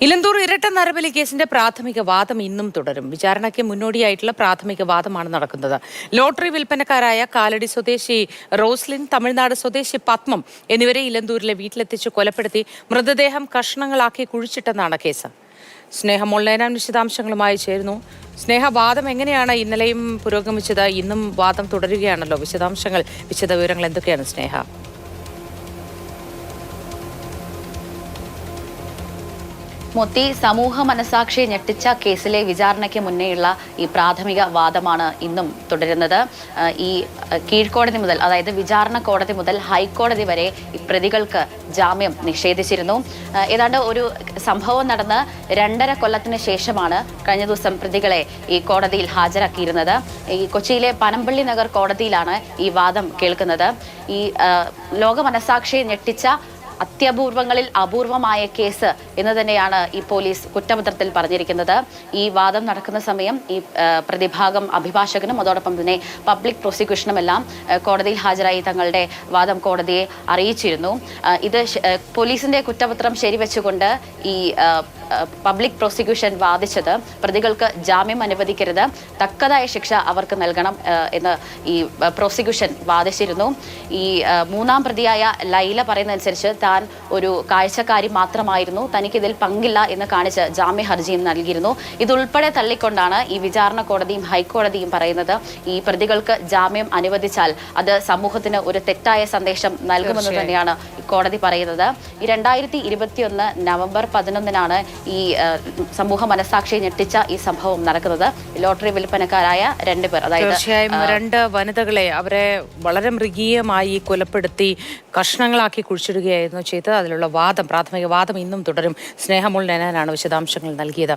ഇലന്തൂർ ഇരട്ട നരബലി കേസിന്റെ പ്രാഥമിക വാദം ഇന്നും തുടരും. വിചാരണയ്ക്ക് മുന്നോടിയായിട്ടുള്ള പ്രാഥമിക വാദമാണ് നടക്കുന്നത്. ലോട്ടറി വിൽപ്പനക്കാരായ കാലടി സ്വദേശി റോസ്ലിൻ തമിഴ്നാട് സ്വദേശി പത്മം എന്നിവരെ ഇലന്തൂരിലെ വീട്ടിലെത്തിച്ച് കൊലപ്പെടുത്തി മൃതദേഹം കഷ്ണങ്ങളാക്കി കുഴിച്ചിട്ടെന്നാണ് കേസ്. സ്നേഹ മുള്ളേനാൻ വിശദാംശങ്ങളുമായി ചേരുന്നു. സ്നേഹ വാദം എങ്ങനെയാണ് ഇന്നലെയും പുരോഗമിച്ചത്? ഇന്നും വാദം തുടരുകയാണല്ലോ. വിശദാംശങ്ങൾ വിശദവിവരങ്ങൾ എന്തൊക്കെയാണ് സ്നേഹ? മൊത്തി സമൂഹ മനസാക്ഷി ഞെട്ടിച്ച കേസിലെ വിചാരണയ്ക്ക് മുന്നേയുള്ള ഈ പ്രാഥമിക വാദമാണ് ഇന്നും തുടരുന്നത്. ഈ കീഴ്ക്കോടതി മുതൽ അതായത് വിചാരണ കോടതി മുതൽ ഹൈക്കോടതി വരെ ഈ പ്രതികൾക്ക് ജാമ്യം നിഷേധിച്ചിരുന്നു. ഏതാണ്ട് ഒരു സംഭവം നടന്ന് രണ്ടര കൊല്ലത്തിന് ശേഷമാണ് കഴിഞ്ഞ ദിവസം പ്രതികളെ ഈ കോടതിയിൽ ഹാജരാക്കിയിരുന്നത്. ഈ കൊച്ചിയിലെ പനമ്പള്ളി നഗർ കോടതിയിലാണ് ഈ വാദം കേൾക്കുന്നത്. ഈ ലോക മനസാക്ഷിയെ ഞെട്ടിച്ച അത്യപൂർവങ്ങളിൽ അപൂർവമായ കേസ് എന്ന് തന്നെയാണ് ഈ പോലീസ് കുറ്റപത്രത്തിൽ പറഞ്ഞിരിക്കുന്നത്. ഈ വാദം നടക്കുന്ന സമയം ഈ പ്രതിഭാഗം അഭിഭാഷകനും അതോടൊപ്പം തന്നെ പബ്ലിക് പ്രോസിക്യൂഷനും എല്ലാം കോടതിയിൽ ഹാജരായി തങ്ങളുടെ വാദം കോടതിയെ അറിയിച്ചിരുന്നു. ഇത് പോലീസിന്റെ കുറ്റപത്രം ശരിവെച്ചുകൊണ്ട് ഈ പബ്ലിക് പ്രോസിക്യൂഷൻ വാദിച്ചത്. പ്രതികൾക്ക് ജാമ്യം അനുവദിക്കരുത്. തക്കതായ ശിക്ഷ അവർക്ക് നൽകണം എന്ന് ഈ പ്രോസിക്യൂഷൻ വാദിച്ചിരുന്നു. ഈ മൂന്നാം പ്രതിയായ ലൈല പറയുന്നതനുസരിച്ച് താൻ ഒരു കാഴ്ചക്കാരി മാത്രമായിരുന്നു. തനിക്കിതിൽ പങ്കില്ല എന്ന് കാണിച്ച് ജാമ്യ ഹർജിയും നൽകിയിരുന്നു. ഇതുൾപ്പെടെ തള്ളിക്കൊണ്ടാണ് ഈ വിചാരണ കോടതിയും ഹൈക്കോടതിയും പറയുന്നത്. ഈ പ്രതികൾക്ക് ജാമ്യം അനുവദിച്ചാൽ അത് സമൂഹത്തിന് ഒരു തെറ്റായ സന്ദേശം നൽകുമെന്ന് തന്നെയാണ് കോടതി പറയുന്നത്. ഈ രണ്ടായിരത്തി ഇരുപത്തിയൊന്ന് നവംബർ പതിനൊന്നിനാണ് ഈ സമൂഹ മനസാക്ഷിയെ ഞെട്ടിച്ച ഈ സംഭവം നടക്കുന്നത്. ലോട്ടറി വിൽപ്പനക്കാരായ രണ്ടുപേർ അതായത് തീർച്ചയായും രണ്ട് വനിതകളെ അവരെ വളരെ മൃഗീയമായി കൊലപ്പെടുത്തി കഷ്ണങ്ങളാക്കി കുഴിച്ചിടുകയായിരുന്നു ചെയ്തത്. അതിലുള്ള വാദം പ്രാഥമിക വാദം ഇന്നും തുടരും. സ്നേഹമുള്ള നേനാനാണ് വിശദാംശങ്ങൾ നൽകിയത്.